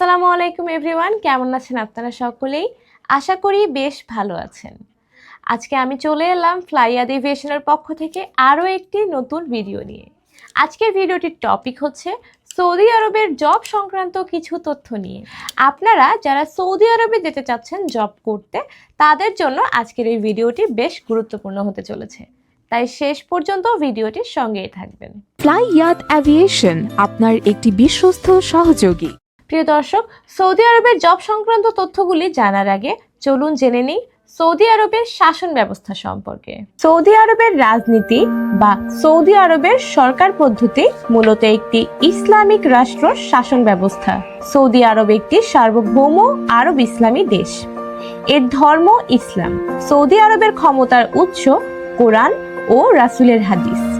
আসসালামু আলাইকুম এভরিওয়ান, কেমন আছেন আপনারা সকলেই? আশা করি বেশ ভালো আছেন। আজকে আমি চলে এলাম ফ্লাইয়াদ এভিয়েশনের পক্ষ থেকে আরও একটি নতুন ভিডিও নিয়ে। আজকের ভিডিওটির টপিক হচ্ছে সৌদি আরবের জব সংক্রান্ত কিছু তথ্য নিয়ে। আপনারা যারা সৌদি আরবে যেতে চাচ্ছেন জব করতে, তাদের জন্য আজকের এই ভিডিওটি বেশ গুরুত্বপূর্ণ হতে চলেছে। তাই শেষ পর্যন্ত ভিডিওটির সঙ্গেই থাকবেন। ফ্লাই ইয়াত অ্যাভিয়েশন আপনার একটি বিশ্বস্ত সহযোগী। প্রিয় দর্শক, সৌদি আরবের জব সংক্রান্ত তথ্যগুলি জানার আগে চলুন জেনে নিই সৌদি আরবের শাসন ব্যবস্থা সম্পর্কে। সৌদি আরবের রাজনীতি বা সৌদি আরবের সরকার পদ্ধতি মূলত একটি ইসলামিক রাষ্ট্র শাসন ব্যবস্থা। সৌদি আরব একটি সার্বভৌম আরব ইসলামী দেশ। এর ধর্ম ইসলাম। সৌদি আরবের ক্ষমতার উৎস কোরআন ও রাসূলের হাদিস।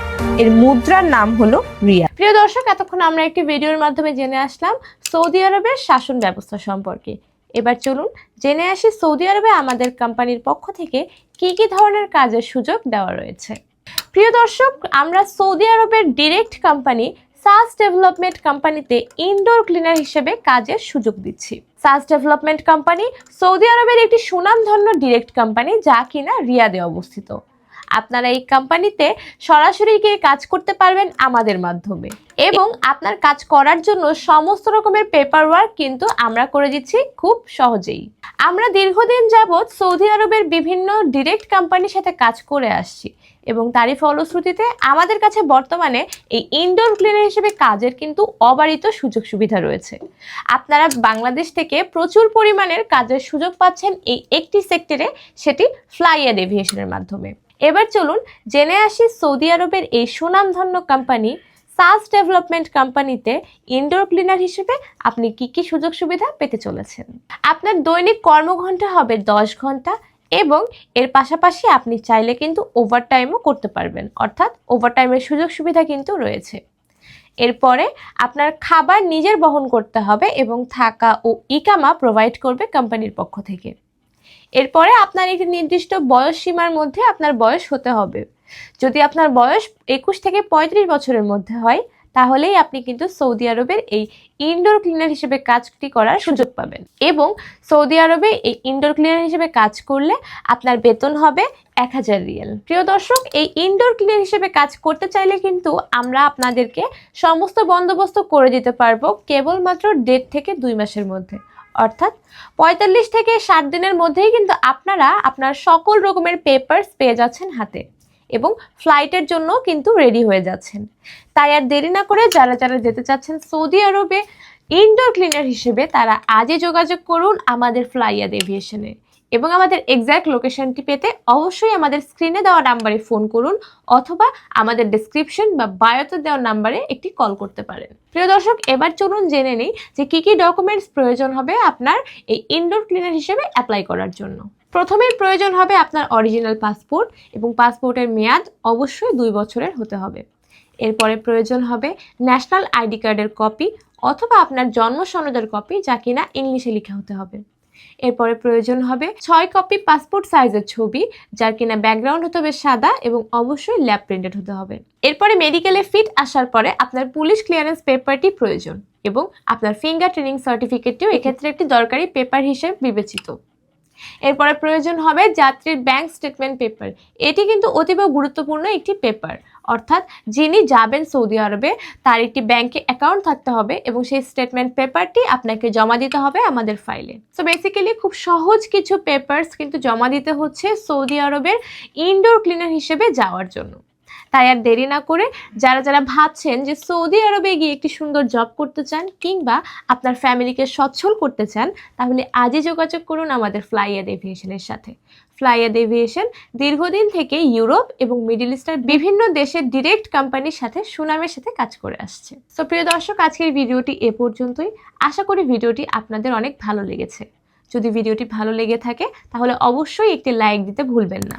এর মুদ্রার নাম হলো রিয়া প্রিয় দর্শক, এতক্ষণ আমরা একটি ভিডিওর মাধ্যমে জেনে আসলাম সৌদি আরবের শাসন ব্যবস্থা সম্পর্কে। এবার চলুন জেনে আসি সৌদি আরবে আমাদের কোম্পানির পক্ষ থেকে কি কি ধরনের কাজের সুযোগ দেওয়া রয়েছে। প্রিয় দর্শক, আমরা সৌদি আরবের ডিরেক্ট কোম্পানি সাস ডেভেলপমেন্ট কোম্পানিতে ইনডোর ক্লিনার হিসেবে কাজের সুযোগ দিচ্ছি। সাস ডেভেলপমেন্ট কোম্পানি সৌদি আরবের একটি সুনামধন্য ডিরেক্ট কোম্পানি যা কিনা রিয়াদে অবস্থিত। আপনারা এই কোম্পানিতে সরাসরি গিয়ে কাজ করতে পারবেন আমাদের মাধ্যমে। এবং আপনার কাজ করার জন্য সমস্ত রকমের পেপার ওয়ার্ক কিন্তু আমরা করে দিচ্ছি খুব সহজেই। আমরা দীর্ঘদিন যাবৎ সৌদি আরবের বিভিন্ন ডিরেক্ট কোম্পানির সাথে কাজ করে আসছি এবং তারই ফলশ্রুতিতে আমাদের কাছে বর্তমানে এই ইনডোর ক্লিনার হিসেবে কাজের কিন্তু অবারিত সুযোগ সুবিধা রয়েছে। আপনারা বাংলাদেশ থেকে প্রচুর পরিমাণের কাজের সুযোগ পাচ্ছেন এই একটি সেক্টরে সেটি ফ্লাইয়ার এভিয়েশনের মাধ্যমে। এবার চলুন জেনে আসি সৌদি আরবের এই সুনামধন্য কোম্পানি সাস ডেভেলপমেন্ট কোম্পানিতে ইনডোর ক্লিনার হিসেবে আপনি কি কি সুযোগ সুবিধা পেতে চলেছেন? আপনার দৈনিক কর্মঘণ্টা হবে দশ ঘণ্টা এবং এর পাশাপাশি আপনি চাইলে কিন্তু ওভারটাইমও করতে পারবেন, অর্থাৎ ওভারটাইমের সুযোগ সুবিধা কিন্তু রয়েছে। এরপরে আপনার খাবার নিজের বহন করতে হবে এবং থাকা ও ইকামা প্রোভাইড করবে কোম্পানির পক্ষ থেকে। এরপরে আপনার একটি নির্দিষ্ট বয়স সীমার মধ্যে আপনার বয়স হতে হবে। যদি আপনার বয়স একুশ থেকে পঁয়ত্রিশ বছরের মধ্যে হয় তাহলেই আপনি কিন্তু সৌদি আরবের এই ইনডোর ক্লিনার হিসেবে কাজটি করার সুযোগ পাবেন। এবং সৌদি আরবে এই ইনডোর ক্লিনার হিসেবে কাজ করলে আপনার বেতন হবে এক হাজার রিয়েল। প্রিয় দর্শক, এই ইনডোর ক্লিনার হিসেবে কাজ করতে চাইলে কিন্তু আমরা আপনাদেরকে সমস্ত বন্দোবস্ত করে দিতে পারব কেবলমাত্র দেড় থেকে দুই মাসের মধ্যে। অর্থাৎ পঁয়তাল্লিশ থেকে ষাট দিনের মধ্যেই কিন্তু আপনারা আপনার সকল রকমের পেপারস পেয়ে যাচ্ছেন হাতে। এবং ফ্লাইটের জন্য কিন্তু রেডি হয়ে যাচ্ছেন। তাই আর দেরি না করে যারা যারা যেতে চাচ্ছেন সৌদি আরবে ইনডোর ক্লিনার হিসেবে তারা আজই যোগাযোগ করুন আমাদের ফ্লাইয়াদ এভিয়েশনে। এবং আমাদের এক্স্যাক্ট লোকেশনটি পেতে অবশ্যই আমাদের স্ক্রিনে দেওয়া নাম্বারে ফোন করুন অথবা আমাদের ডেসক্রিপশন বা বায়োতে দেওয়া নাম্বারে একটি কল করতে পারেন। প্রিয় দর্শক, এবার চলুন জেনে নিই যে কী কী ডকুমেন্টস প্রয়োজন হবে আপনার এই ইনডোর ক্লিনার হিসেবে অ্যাপ্লাই করার জন্য। প্রথমেই প্রয়োজন হবে আপনার অরিজিনাল পাসপোর্ট এবং পাসপোর্টের মেয়াদ অবশ্যই দুই বছরের হতে হবে। এরপরে প্রয়োজন হবে ন্যাশনাল আইডি কার্ডের কপি অথবা আপনার জন্ম সনদের কপি যা কিনা ইংলিশে লেখা হতে হবে। এরপরে প্রয়োজন হবে ছয় কপি পাসপোর্ট সাইজের ছবি যার কিনা ব্যাকগ্রাউন্ড হতে হবে সাদা এবং অবশ্যই ল্যাব প্রিন্টেড হতে হবে। এরপরে মেডিকেলে ফিট আসার পরে আপনার পুলিশ ক্লিয়ারেন্স পেপারটি প্রয়োজন এবং আপনার ফিঙ্গার ট্রেনিং সার্টিফিকেটটিও এক্ষেত্রে একটি দরকারি পেপার হিসেবে বিবেচিত। এরপরে প্রয়োজন হবে যাত্রীর ব্যাংক স্টেটমেন্ট পেপার এটি কিন্তু অতীব গুরুত্বপূর্ণ একটি পেপার অর্থাৎ যিনি যাবেন সৌদি আরবে, তার একটি ব্যাংকে অ্যাকাউন্ট থাকতে হবে এবং সেই স্টেটমেন্ট পেপারটি আপনাকে জমা দিতে হবে আমাদের ফাইলে সো বেসিক্যালি খুব সহজ কিছু পেপারস কিন্তু জমা দিতে হচ্ছে সৌদি আরবের ইনডোর ক্লিনার হিসেবে যাওয়ার জন্য। তাই আর দেরি না করে যারা যারা ভাবছেন যে সৌদি আরবে গিয়ে একটি সুন্দর জব করতে চান কিংবা আপনার ফ্যামিলিকে সচ্ছল করতে চান, তাহলে আজই যোগাযোগ করুন আমাদের ফ্লাইয়াদ এভিয়েশনের সাথে। ফ্লাইয়াদ এভিয়েশন দীর্ঘদিন থেকে ইউরোপ এবং মিডল ইস্টার বিভিন্ন দেশের ডিরেক্ট কোম্পানির সাথে সুনামের সাথে কাজ করে আসছে। সো প্রিয় দর্শক, আজকের ভিডিওটি এ পর্যন্তই। আশা করি ভিডিওটি আপনাদের অনেক ভালো লেগেছে। যদি ভিডিওটি ভালো লেগে থাকে, তাহলে অবশ্যই একটি লাইক দিতে ভুলবেন না।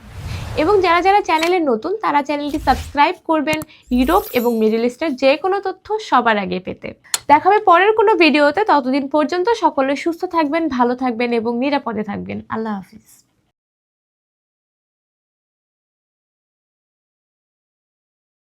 এবং যারা যারা চ্যানেলে নতুন, তারা চ্যানেলটি সাবস্ক্রাইব করবেন ইউরোপ এবং মিডল ইস্টের যে কোনো তথ্য সবার আগে পেতে। দেখা হবে পরের কোনো ভিডিওতে ততদিন পর্যন্ত সকলে সুস্থ থাকবেন, ভালো থাকবেন এবং নিরাপদে থাকবেন। আল্লাহ হাফিজ।